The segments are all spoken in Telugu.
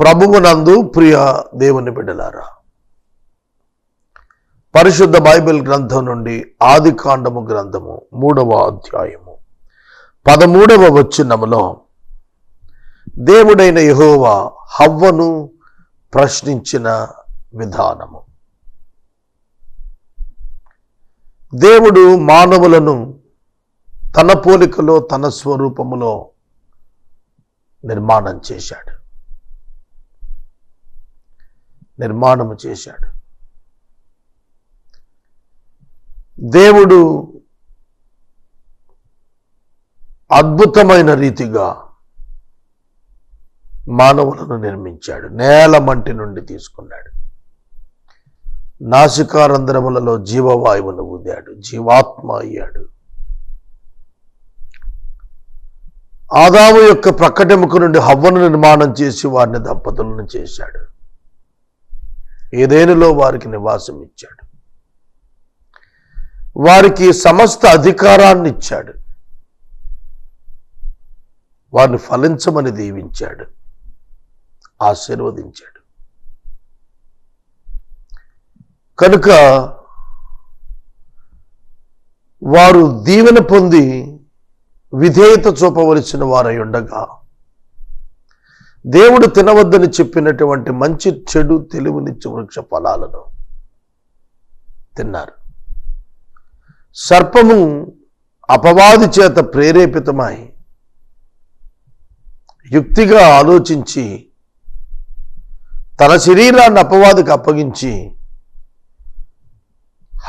ప్రభువునందు ప్రియ దేవుని బిడ్డలారా పరిశుద్ధ బైబిల్ గ్రంథం నుండి ఆది కాండము గ్రంథము మూడవ అధ్యాయము. పదమూడవ వచ్చినములో దేవుడైన యహోవా హవ్వను ప్రశ్నించిన విధానము. దేవుడు మానవులను తన పోలికలో తన స్వరూపములో నిర్మాణం చేశాడు. నిర్మాణము చేశాడు. దేవుడు అద్భుతమైన రీతిగా మానవులను నిర్మించాడు. నేల మంటి నుండి తీసుకున్నాడు. నాసికారంధ్రములలో జీవవాయువును ఊదాడు. జీవాత్మ అయ్యాడు. ఆదాము యొక్క ప్రకటముకు నుండి హవ్వను నిర్మాణం చేసి వారిని దంపతులను చేశాడు. ఏదేనులో వారికి నివాసం ఇచ్చాడు. వారికి సమస్త అధికారాన్ని ఇచ్చాడు. వారిని ఫలించమని దీవించాడు. ఆశీర్వదించాడు. కనుక వారు దీవెన పొంది విధేయత చూపవలసిన వారై ఉండగా దేవుడు తినవద్దని చెప్పినటువంటి మంచి చెడు తెలివినిచ్చు వృక్ష ఫలాలను తిన్నారు. సర్పము అపవాది చేత ప్రేరేపితమై యుక్తిగా ఆలోచించి తన శరీరాన్ని అపవాదికి అప్పగించి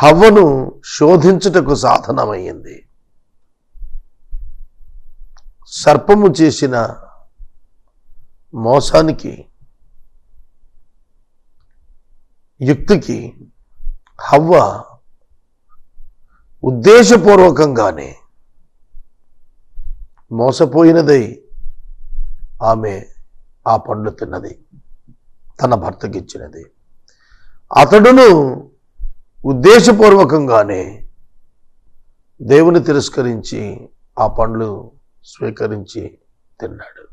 హవ్వను శోధించుటకు సాధనమయ్యింది. సర్పము చేసిన మోసానికి యుక్తికి హవ్వ ఉద్దేశపూర్వకంగానే మోసపోయినదై ఆమె ఆ పండ్లు తిన్నది తన భర్తకి ఇచ్చినది అతడును ఉద్దేశపూర్వకంగానే దేవుని తిరస్కరించి ఆ పండ్లు స్వీకరించి తిన్నాడు.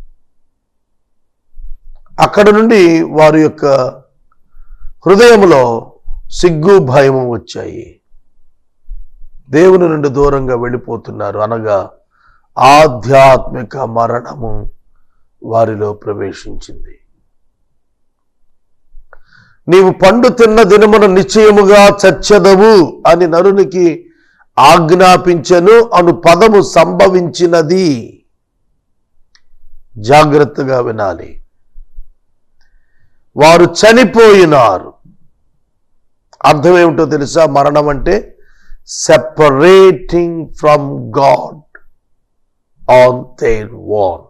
అక్కడ నుండి వారి యొక్క హృదయంలో సిగ్గు భయము వచ్చాయి. దేవుని నుండి దూరంగా వెళ్ళిపోతున్నారు. అనగా ఆధ్యాత్మిక మరణము వారిలో ప్రవేశించింది. నీవు పండు తిన్న దినమున నిశ్చయముగా చచ్చదవు అని నరునికి ఆజ్ఞాపించను అను పదము సంభవించినది. జాగ్రత్తగా వినాలి. వారు చనిపోయినారు. అర్థం ఏమిటో తెలుసా? మరణం అంటే separating from God on their own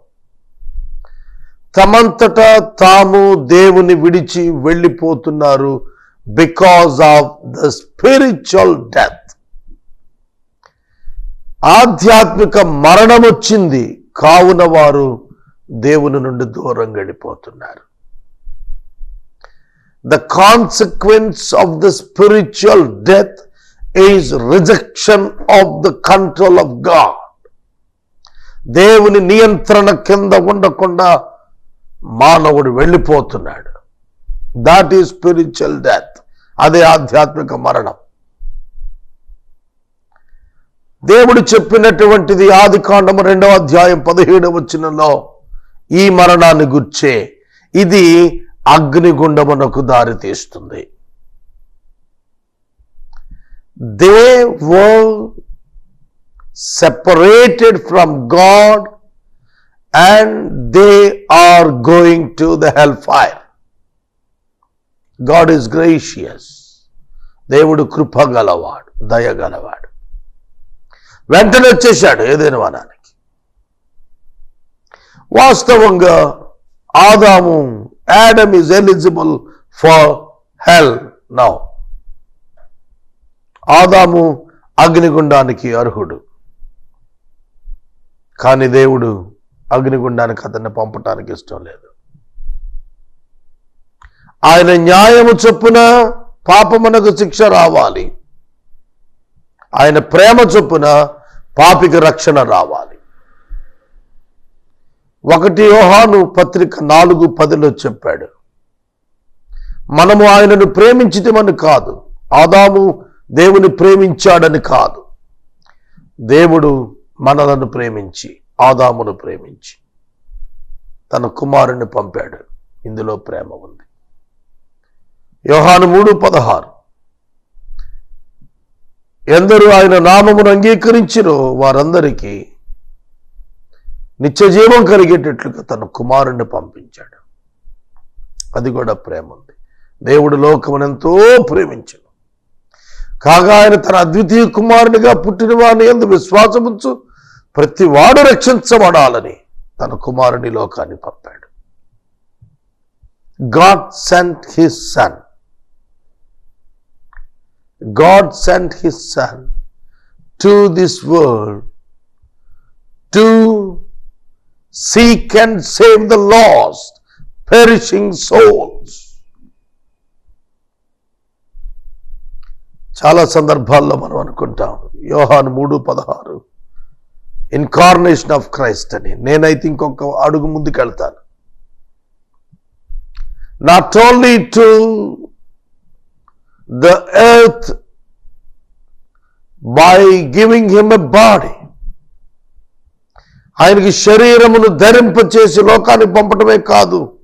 తమంతటా తాము దేవుని విడిచి వెళ్ళిపోతున్నారు because of the spiritual death ఆధ్యాత్మిక మరణం వచ్చింది. కావున వారు దేవుని నుండి దూరం వెళ్ళిపోతున్నారు the consequence of the spiritual death is rejection of the control of God దేవుని నియంత్రణ కింద ఉండకుండా మానవుడు వెళ్ళిపోతున్నాడు. దాట్ ఈజ్ స్పిరిచువల్ డెత్ అదే ఆధ్యాత్మిక మరణం. దేవుడు చెప్పినటువంటిది ఆది కాండము రెండవ అధ్యాయం పదిహేడవ వచ్చినలో ఈ మరణాన్ని గుర్చే. ఇది అగ్నిగుండమునకు దారి తీస్తుంది. They were separated from God and they are going to the hell fire God is gracious దేవుడు కృపగలవాడు దయగలవాడు వెంటనే వచ్చేసాడు ఏదైనా వనానికి. వాస్తవంగా ఆదాము Adam is eligible for hell now ఆదాము అగ్నిగుండానికి అర్హుడు. కానీ దేవుడు అగ్నిగుండానికి అతన్ని పంపటానికి ఇష్టం లేదు. ఆయన న్యాయము చొప్పున పాపమునకు శిక్ష రావాలి. ఆయన ప్రేమ చొప్పున పాపికి రక్షణ రావాలి. ఒకటి యోహాను పత్రిక నాలుగు పదిలో చెప్పాడు మనము ఆయనను ప్రేమించితమని కాదు ఆదాము దేవుని ప్రేమించాడని కాదు. దేవుడు మనలను ప్రేమించి ఆదామును ప్రేమించి తన కుమారుని పంపాడు. ఇందులో ప్రేమ ఉంది. యోహాను మూడు పదహారు. ఎందరూ ఆయన నామమును అంగీకరించిరో వారందరికీ నిత్యజీవం కలిగేటట్లుగా తన కుమారుణ్ణి పంపించాడు. అది కూడా ప్రేమ ఉంది. దేవుడు లోకమునెంతో ప్రేమించను. కాగా ఆయన తన అద్వితీయ కుమారునిగా పుట్టిన వారిని ఎందు విశ్వాసముంచు ప్రతి వాడు రక్షించబడాలని తన కుమారుని లోకాన్ని పంపాడు. God sent his son. God sent his son to this world to seek and save the lost, perishing souls. చాలా సందర్భాల్లో మనం అనుకుంటాం యోహాను మూడు పదహారు. ఇన్కార్నేషన్ ఆఫ్ క్రైస్ట్ అని. నేనైతే ఇంకొక అడుగు ముందుకు వెళ్తాను not only to the earth by giving him a body ఆయనకి శరీరమును ధరింపచేసి లోకానికి పంపటమే కాదు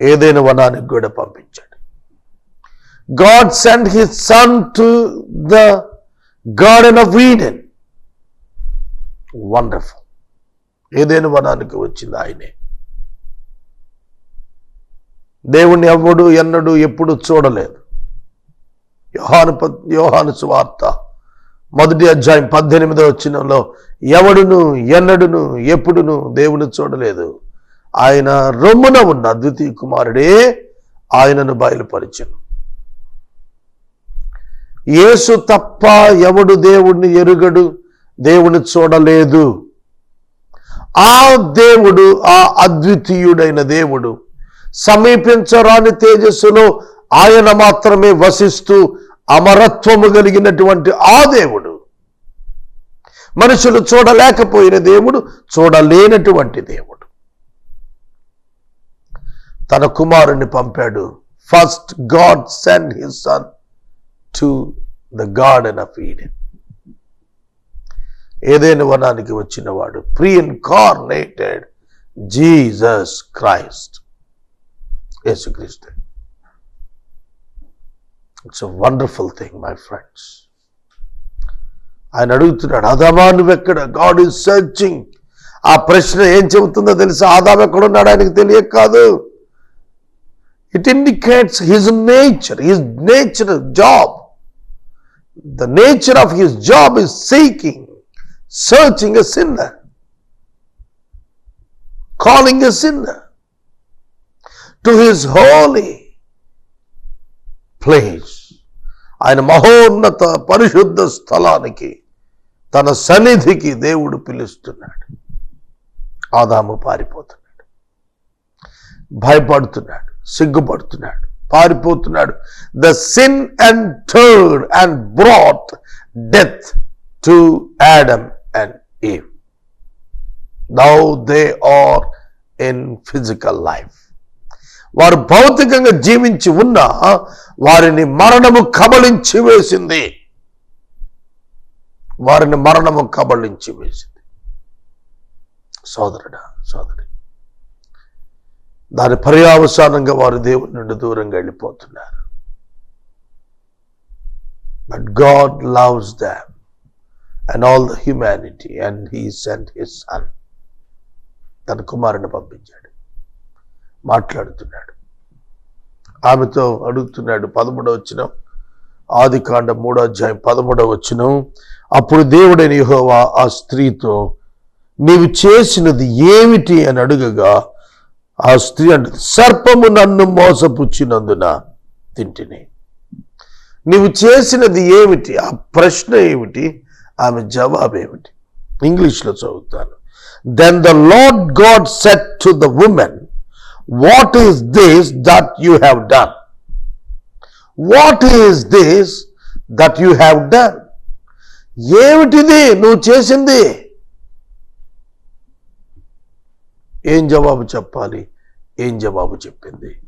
ఏదైనా వనానికి కూడా పంపించాడు. God send his son to the garden of Eden wonderful ఏదైనా వనానికి వచ్చింది ఆయనే. దేవుణ్ణి ఎవ్వడు ఎన్నడు ఎప్పుడు చూడలేదు. యోహాను యోహాను సువార్త. మొదటి అధ్యాయం పద్దెనిమిదో వచ్చినంలో ఎవడును ఎన్నడును ఎప్పుడును దేవుని చూడలేదు. ఆయన రొమ్మున ఉన్న అద్వితీయ కుమారుడే ఆయనను బయలుపరిచను. యేసు తప్ప ఎవడు దేవుణ్ణి ఎరుగడు దేవుని చూడలేదు. ఆ దేవుడు ఆ అద్వితీయుడైన దేవుడు సమీపించరాని తేజస్సులో ఆయన మాత్రమే వసిస్తూ అమరత్వము కలిగినటువంటి ఆ దేవుడు. మనుషులు చూడలేకపోయిన దేవుడు చూడలేనటువంటి దేవుడు. తన కుమారుని పంపాడు. First God send his son to the garden of Eden ఏదైనా వనానికి వచ్చినవాడు ప్రీ ఇన్కార్నేటెడ్ జీసస్ క్రైస్ట్ యేసుక్రీస్తు. It's a wonderful thing my friends ఆయన అడుగుతున్నాడు ఆదామా నువ్వెక్కడ గాడ్ ఈజ్ సర్చింగ్ ఆ ప్రశ్న ఏం చెబుతుందో తెలుసా? ఆదాం ఎక్కడున్నాడు ఆయనకు తెలియక కాదు it indicates his nature his nature job the nature of his job is seeking searching a sinner calling a sinner to his holy place ఆయన మహోన్నత పరిశుద్ధ స్థలానికి తన సన్నిధికి దేవుడు పిలుస్తున్నాడు. ఆదాము పారిపోతున్నాడు. భయపడుతున్నాడు. సిగ్గుపడుతున్నాడు. పారిపోతున్నాడు. The sin entered and brought death to Adam and Eve now they are in physical life వారు భౌతికంగా జీవించి ఉన్నా వారిని మరణము కబలించి వేసింది. వారిని మరణము కబళించి వేసింది. సోదరుడా సోదరి దాని పర్యావసానంగా వారు దేవుని నుండి దూరంగా వెళ్ళిపోతున్నారు. But God loves them and all the humanity and he sent his son తన కుమారుని పంపించాడు. మాట్లాడుతున్నాడు. ఆమెతో అడుగుతున్నాడు పదమూడవ వచ్చిన ఆది కాండ మూడో అధ్యాయం పదమూడవ వచ్చిన అప్పుడు దేవుడైన యహోవా ఆ స్త్రీతో నీవు చేసినది ఏమిటి అని అడుగగా ఆ స్త్రీ అంటే సర్పము నన్ను మోసపుచ్చినందున తింటిని. నీవు చేసినది ఏమిటి? ఆ ప్రశ్న ఏమిటి? ఆమె జవాబు ఏమిటి? ఇంగ్లీష్లో చదువుతాను. Then the Lord God said to the woman what is this that you have done what is this that you have done ఏమిటిది? నువ్వు చేసింది? ఏం జవాబు చెప్పాలి? ఏం జవాబు చెప్పింది?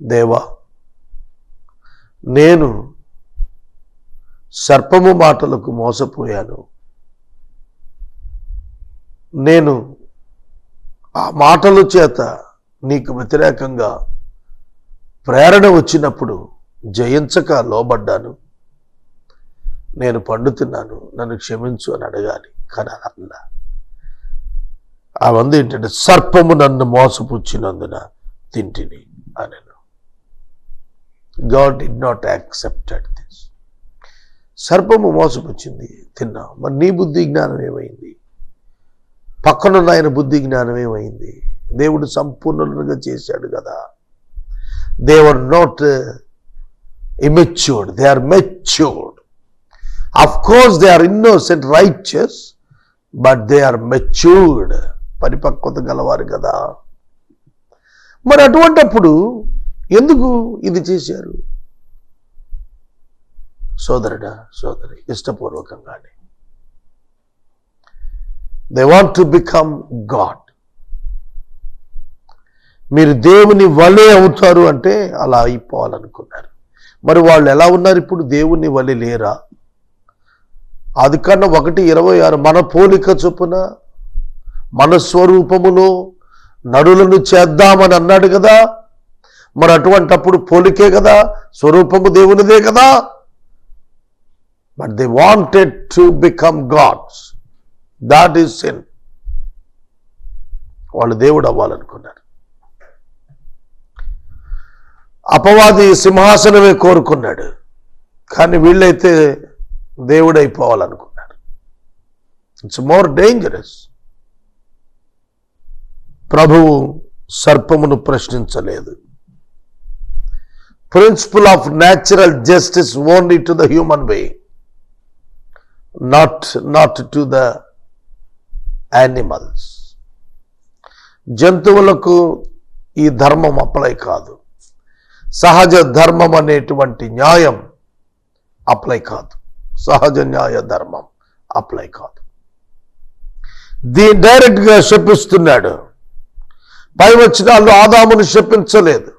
దేవా నేను సర్పము మాటలకు మోసపోయాను. నేను ఆ మాటల చేత నీకు వ్యతిరేకంగా ప్రేరణ వచ్చినప్పుడు జయించక లోబడ్డాను. నేను పండుతున్నాను నన్ను క్షమించు అని అడగాలి. కానీ అలా అవంది ఏంటంటే సర్పము నన్ను మోసపుచ్చినందున తింటిని అనను. God did not accepted this. సర్పము మోసపుచ్చింది తిన్నా. మరి నీ బుద్ధి జ్ఞానం ఏమైంది? పక్కనున్న ఆయన బుద్ధి జ్ఞానం ఏమైంది దేవుడు సంపూర్ణులుగా చేశాడు కదా. They are not immatured they are matured of course they are innocent righteous but they are matured పరిపక్వత గలవారు కదా. మరి అటువంటప్పుడు ఎందుకు ఇది చేశారు? సోదరుడా సోదరి ఇష్టపూర్వకంగానే. They want to become God మీరు దేవుని వలే అవుతారు అంటే అలా అయిపోవాలనుకున్నారు. మరి వాళ్ళు ఎలా ఉన్నారు ఇప్పుడు? దేవుని వలె లేరా? అది కన్నా ఒకటి ఇరవై ఆరు మన పోలిక చొప్పున మన స్వరూపములో నడులను చేద్దామని అన్నాడు కదా. మరి అటువంటప్పుడు పోలికే కదా? స్వరూపము దేవునిదే కదా. But they wanted to become gods that is sin వాళ్ళు దేవుడు అవ్వాలనుకున్నారు. అపవాది సింహాసనమే కోరుకున్నాడు. కానీ వీళ్ళైతే దేవుడైపోవాలనుకున్నారు. ఇట్స్ మోర్ డేంజరస్ ప్రభువు సర్పమును ప్రశ్నించలేదు. Principle of natural justice only to the human being not not to the animals జంతువులకు ఈ ధర్మం అప్లై కాదు. సహజ ధర్మం అనేటువంటి న్యాయం అప్లై కాదు. సహజ న్యాయ ధర్మం అప్లై కాదు. దీని డైరెక్ట్గా శపిస్తున్నాడు పై వచ్చినాళ్ళు ఆదామును శపించలేదు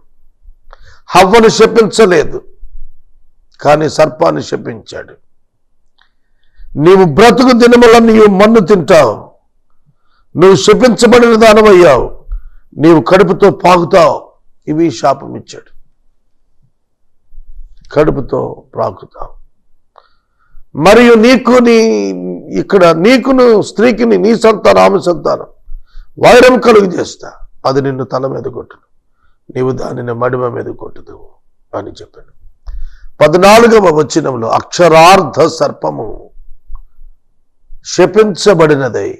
హవ్వను శపించలేదు కానీ సర్పాన్ని శపించాడు నీవు బ్రతుకు దినములను నీవు మన్ను తింటావు. నువ్వు శపించబడిన దానమయ్యావు నీవు కడుపుతో పాకుతావు. ఇవి శాపం ఇచ్చాడు కడుపుతో ప్రాకుతావు మరియు నీకు నీ ఇక్కడ నీకును స్త్రీకిని నీ సంతానం ఆమె సంతానం వైరం కలుగు చేస్తా. అది నిన్ను తల మీద కొట్టును. నీవు దానిని మడిమ మీద కొట్టుదు అని చెప్పాడు. పద్నాలుగవ వచనంలో అక్షరార్థ సర్పము శపించబడినదై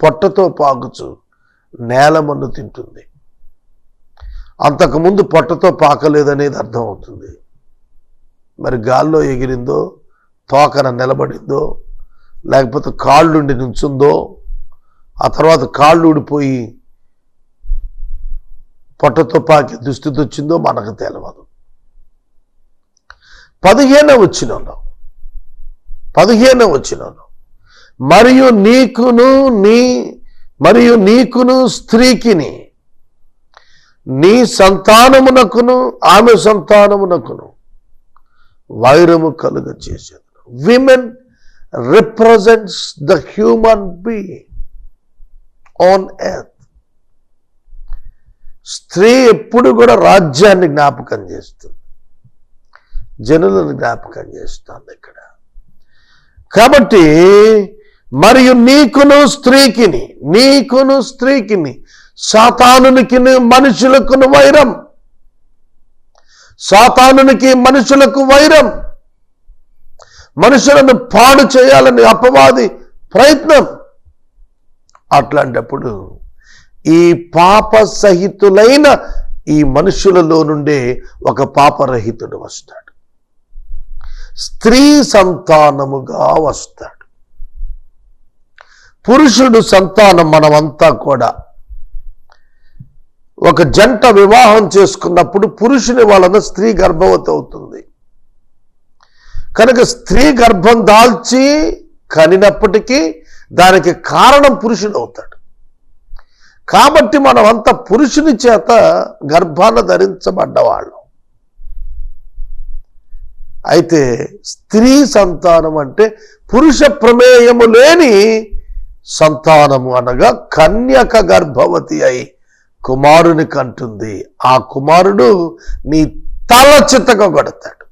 పొట్టతో పాకుచు నేలమన్ను తింటుంది. అంతకుముందు పొట్టతో పాకలేదనేది అర్థం అవుతుంది. మరి గాల్లో ఎగిరిందో తోకన నిలబడిందో లేకపోతే కాళ్ళుండి నుంచుందో ఆ తర్వాత కాళ్ళు ఊడిపోయి పొట్టతో పాకి దుస్థితి వచ్చిందో మనకు తెలియదు పదిహేనో వచ్చినాను పదిహేన వచ్చినాను మరియు నీకును నీ మరియు నీకును స్త్రీకిని. నీ సంతానమునకును ఆమె సంతానమునకును వైరము కలుగజేసేది women represents the human being on earth స్త్రీ ఎప్పుడు కూడా రాజ్యాన్ని జ్ఞాపకం చేస్తుంది. జనులను జ్ఞాపకం చేస్తుంది ఇక్కడ. కాబట్టి మరియు నీకును స్త్రీకిని నీకును స్త్రీకిని సాతానునికి మనుషులకును వైరం. సాతానునికి మనుషులకు వైరం. మనుషులను పాడు చేయాలని అపవాది ప్రయత్నం. అట్లాంటప్పుడు ఈ పాప సహితులైన ఈ మనుషులలో నుండే ఒక పాపరహితుడు వస్తాడు. స్త్రీ సంతానముగా వస్తాడు. పురుషుడు సంతానం మనమంతా కూడా. ఒక జంట వివాహం చేసుకున్నప్పుడు పురుషుని వలన స్త్రీ గర్భవతి అవుతుంది. కనుక స్త్రీ గర్భం దాల్చి కనినప్పటికీ దానికి కారణం పురుషుడు అవుతాడు. కాబట్టి మనమంతా పురుషుని చేత గర్భాన్ని ధరించబడ్డవాళ్ళం. అయితే స్త్రీ సంతానం అంటే పురుష ప్రమేయము లేని సంతానము అనగా కన్యక గర్భవతి అయి కుమారుని కంటుంది. ఆ కుమారుడు నీ తల చిత్తగా కొడతాడు.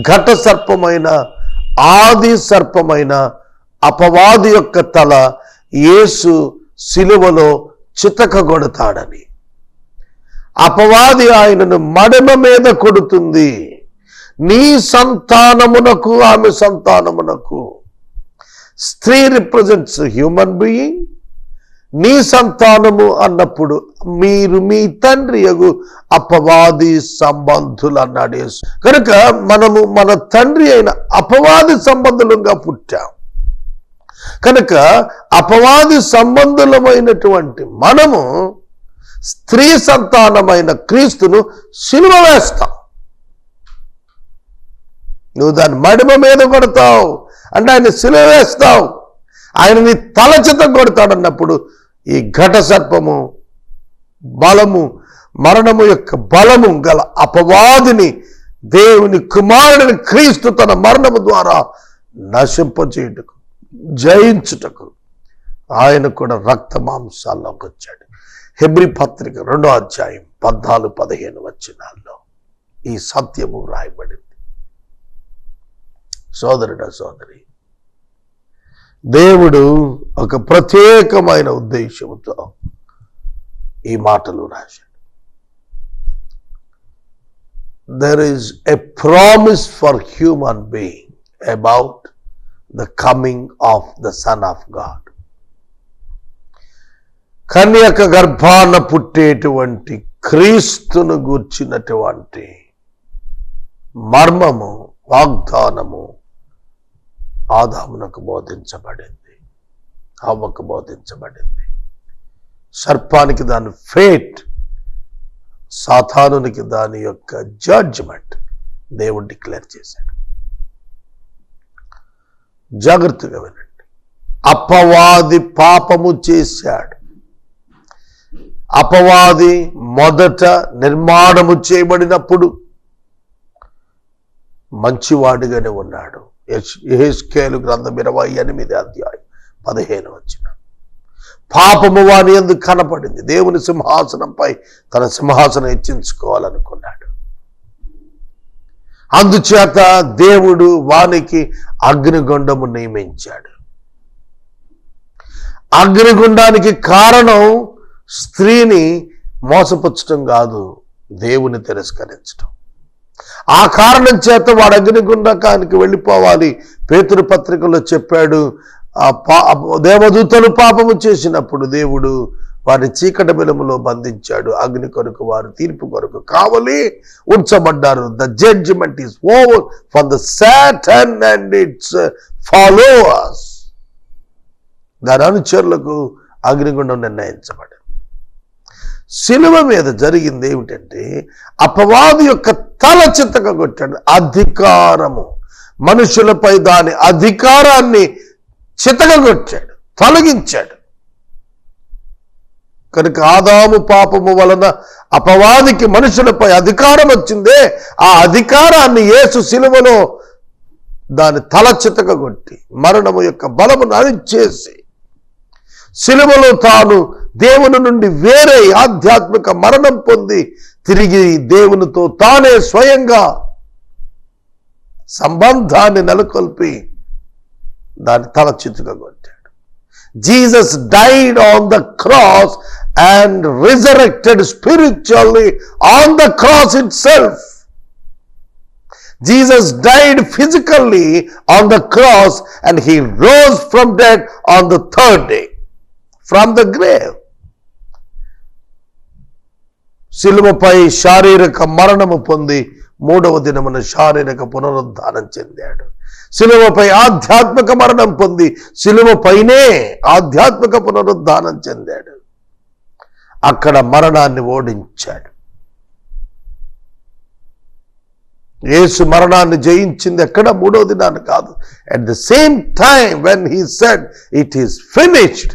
ఘట సర్పమైన ఆది సర్పమైన అపవాది యొక్క తల యేసు సిలువలో చితకగొడతాడని అపవాది ఆయనను మడమ మీద కొడుతుంది. నీ సంతానమునకు ఆమె సంతానమునకు స్త్రీ రిప్రజెంట్స్ హ్యూమన్ బీయింగ్ నీ సంతానము అన్నప్పుడు మీరు మీ తండ్రి యగు అపవాది సంబంధులు అన్నాడు కనుక మనము మన తండ్రి అయిన అపవాది సంబంధులుగా పుట్టాం. కనుక అపవాది సంబంధులమైనటువంటి మనము స్త్రీ సంతానమైన క్రీస్తును సిలువ వేస్తాం. నువ్వు దాని మడిమ మీద కొడతావు అంటే ఆయన సిలువ వేస్తావు. ఆయన నీ తల కొడతాడన్నప్పుడు ఈ ఘట సర్పము బలము మరణము యొక్క బలము గల అపవాదిని దేవుని కుమారుడిని క్రీస్తు తన మరణము ద్వారా నశింపజేయుటకు జయించుటకు ఆయన కూడా రక్త మాంసాల్లోకి వచ్చాడు. హెబ్రి పత్రిక రెండో అధ్యాయం పద్నాలుగు పదిహేను వచ్చినాల్లో ఈ సత్యము రాయబడి సోదరుడ సోదరి. దేవుడు ఒక ప్రత్యేకమైన ఉద్దేశంతో ఈ మాటలు రాశాడు. There is a promise for human being about the coming of the son of God కన్యక గర్భాన పుట్టేటువంటి క్రీస్తును గూర్చినటువంటి మర్మము వాగ్దానము ఆదామునకు బోధించబడింది. హవ్వకు బోధించబడింది. సర్పానికి దాని ఫేట్ సాతానునికి దాని యొక్క జడ్జ్మెంట్ దేవుడు డిక్లేర్ చేశాడు. జాగ్రత్తగా వినండి. అపవాది పాపము చేశాడు. అపవాది మొదట నిర్మాణము చేయబడినప్పుడు మంచివాడిగానే ఉన్నాడు. ఎహెస్కేలు గ్రంథం ఇరవై ఎనిమిది అధ్యాయం పదిహేను వచ్చిన. పాపము వాని ఎందుకు కనపడింది. దేవుని సింహాసనంపై తన సింహాసనం హెచ్చించుకోవాలనుకున్నాడు. అందుచేత దేవుడు వానికి అగ్నిగుండము నియమించాడు. అగ్నిగుండానికి కారణం స్త్రీని మోసపుచ్చటం కాదు దేవుని తిరస్కరించటం. ఆ కారణం చేత వాడు అగ్నిగుండకానికి వెళ్ళిపోవాలి. పేతురు పత్రికలో చెప్పాడు ఆ పా దేవదూతలు పాపము చేసినప్పుడు దేవుడు వారి చీకటి బిలములో బంధించాడు. అగ్ని కొరకు వారు తీర్పు కొరకు కావలి ఉంచబడ్డారు. The judgement is over for the Satan and its followers దాని అనుచరులకు అగ్నిగుండం నిర్ణయించబడింది. శిలువ మీద జరిగింది ఏమిటంటే అపవాది యొక్క తల చిత్తగా కొట్టాడు. అధికారము. మనుషులపై దాని అధికారాన్ని చితగొట్టాడు తొలగించాడు. కనుక ఆదాము పాపము వలన అపవాదికి మనుషులపై అధికారం వచ్చిందే. ఆ అధికారాన్ని యేసు శిలువలో దాని తల చితకగొట్టి మరణము యొక్క బలమును అణిచేసి శిలువలో తాను దేవుని నుండి వేరే ఆధ్యాత్మిక మరణం పొంది తిరిగి దేవునితో తానే స్వయంగా సంబంధాన్ని నెలకొల్పి దాన్ని తల కొట్టాడు Jesus died on the cross and resurrected spiritually on the cross itself Jesus died physically on the cross and he rose from dead on the third day from the grave. శిలువపై శారీరక మరణము పొంది మూడవ దినమున శారీరక పునరుద్ధానం చెందాడు. శిలువపై ఆధ్యాత్మిక మరణం పొంది శిలువపైనే ఆధ్యాత్మిక పునరుద్ధానం చెందాడు. అక్కడ మరణాన్ని ఓడించాడు. యేసు మరణాన్ని జయించింది ఎక్కడ? మూడో దినాన్ని కాదు. At the same time when he said it is finished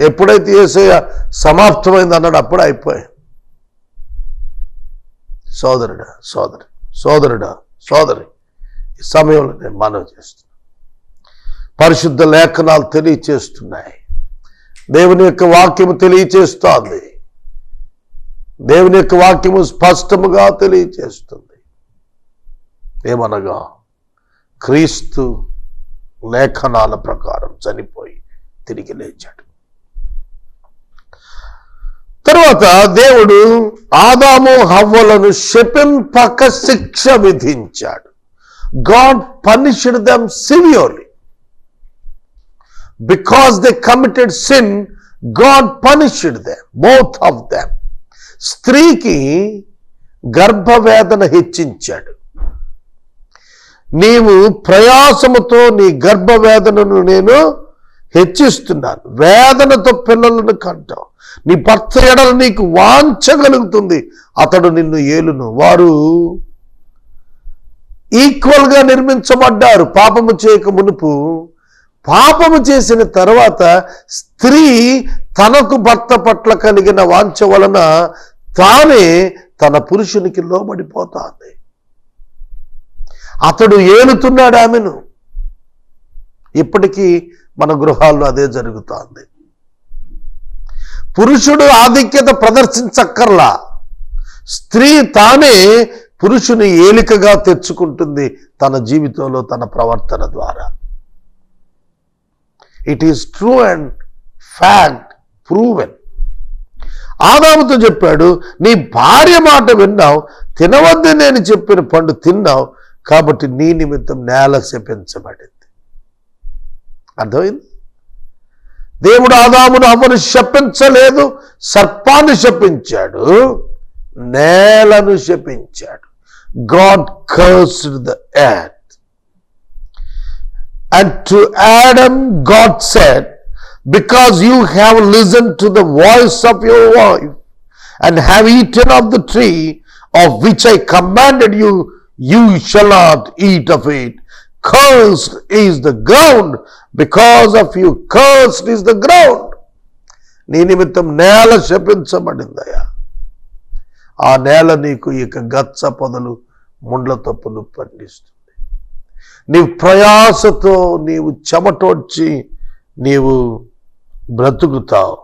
ఎప్పుడైతే ఏసయ్య సమాప్తమైంది అన్నాడు అప్పుడే అయిపోయాయి. సోదరుడా సోదరి సోదరుడా సోదరి ఈ సమయంలో నేను మనవి చేస్తున్నాను పరిశుద్ధ లేఖనాలు తెలియచేస్తున్నాయి. దేవుని యొక్క వాక్యము తెలియచేస్తోంది. దేవుని యొక్క వాక్యము స్పష్టముగా తెలియచేస్తుంది. ఏమనగా క్రీస్తు లేఖనాల ప్రకారం చనిపోయి తిరిగి లేచాడు. తర్వాత దేవుడు ఆదాము హవ్వలను శపింపక శిక్ష విధించాడు. God punished them severely because they committed sin God punished them both of them స్త్రీకి గర్భవేదన హెచ్చించాడు. నీవు ప్రయాసముతో నీ గర్భవేదనను నేను హెచ్చిస్తున్నారు. వేదనతో పిల్లలను కంటాం నీ భర్త ఎడలు నీకు వాంచగలుగుతుంది అతడు నిన్ను ఏలును. వారు ఈక్వల్గా నిర్మించబడ్డారు. పాపము చేయక మునుపు. పాపము చేసిన తర్వాత స్త్రీ తనకు భర్త పట్ల కలిగిన వాంఛ వలన తానే తన పురుషునికి లోబడిపోతాంది. అతడు ఏలుతున్నాడు ఆమెను. ఇప్పటికీ మన గృహాల్లో అదే జరుగుతోంది. పురుషుడు ఆధిక్యత ప్రదర్శించక్కర్లా. స్త్రీ తానే పురుషుని ఏలికగా తెచ్చుకుంటుంది తన జీవితంలో తన ప్రవర్తన ద్వారా. It is true and fact proven ఆదాముతో చెప్పాడు నీ భార్య మాట విన్నావు తినవద్దు నేను చెప్పిన పండు తిన్నావు కాబట్టి నీ నిమిత్తం నేల శపించబడింది. అర్థమైంది దేవుడు ఆదామును అవ్వను శపించలేదు సర్పాన్ని శపించాడు నేలను శపించాడు God cursed the earth And to Adam, God said, Because you have listened to the voice of your wife and have eaten of the tree of which I commanded you, you shall not eat of it. Cursed is the ground because of you. Cursed is the ground. నీ నిమిత్తం నేల శపించబడిందయ్యా. ఆ నేల నీకు ఇక గచ్చ పొదలు ముండ్ల తప్పులు పండిస్తుంది. నీవు ప్రయాసతో నీవు చెమటోడ్చి నీవు బ్రతుకుతావు.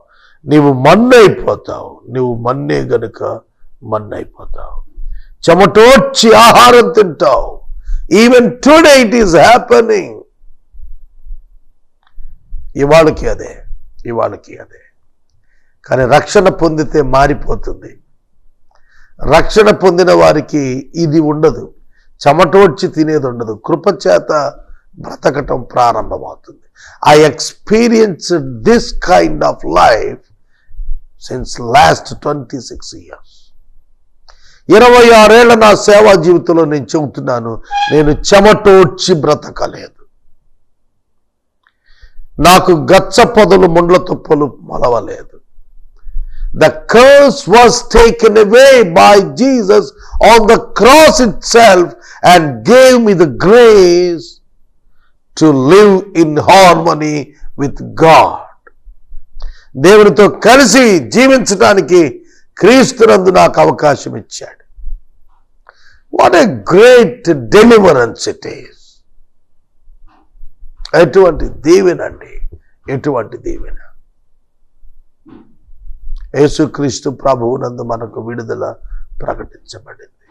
నీవు మన్నైపోతావు. నీవు మన్నే గనుక మన్నైపోతావు. చెమటోడ్చి ఆహారం తింటావు. Even today it is happening ఇవాళకి అదే ఇవాళకి అదే. కానీ రక్షణ పొందితే మారిపోతుంది. రక్షణ పొందిన వారికి ఇది ఉండదు. చెమటోడ్చి తినేది ఉండదు. కృపచేత బ్రతకటం ప్రారంభమవుతుంది. I experience this kind of life since last twenty six years ఇరవై ఆరేళ్ళ నా సేవా జీవితంలో నేను చెబుతున్నాను నేను చెమటోడ్చి బ్రతకలేదు. నాకు గచ్చ పొదలు ముండ్ల తుప్పలు మలవలేదు. The cross was taken away by Jesus on the cross itself and gave me the grace to live in harmony with God దేవునితో కలిసి జీవించడానికి క్రీస్తునందు నాకు అవకాశం ఇచ్చాడు. What a great deliverance it is ఎటువంటి దీవెనండి. ఎటువంటి దీవెన. యేసుక్రీస్తు ప్రభువునందు మనకు విడుదల ప్రకటించబడింది.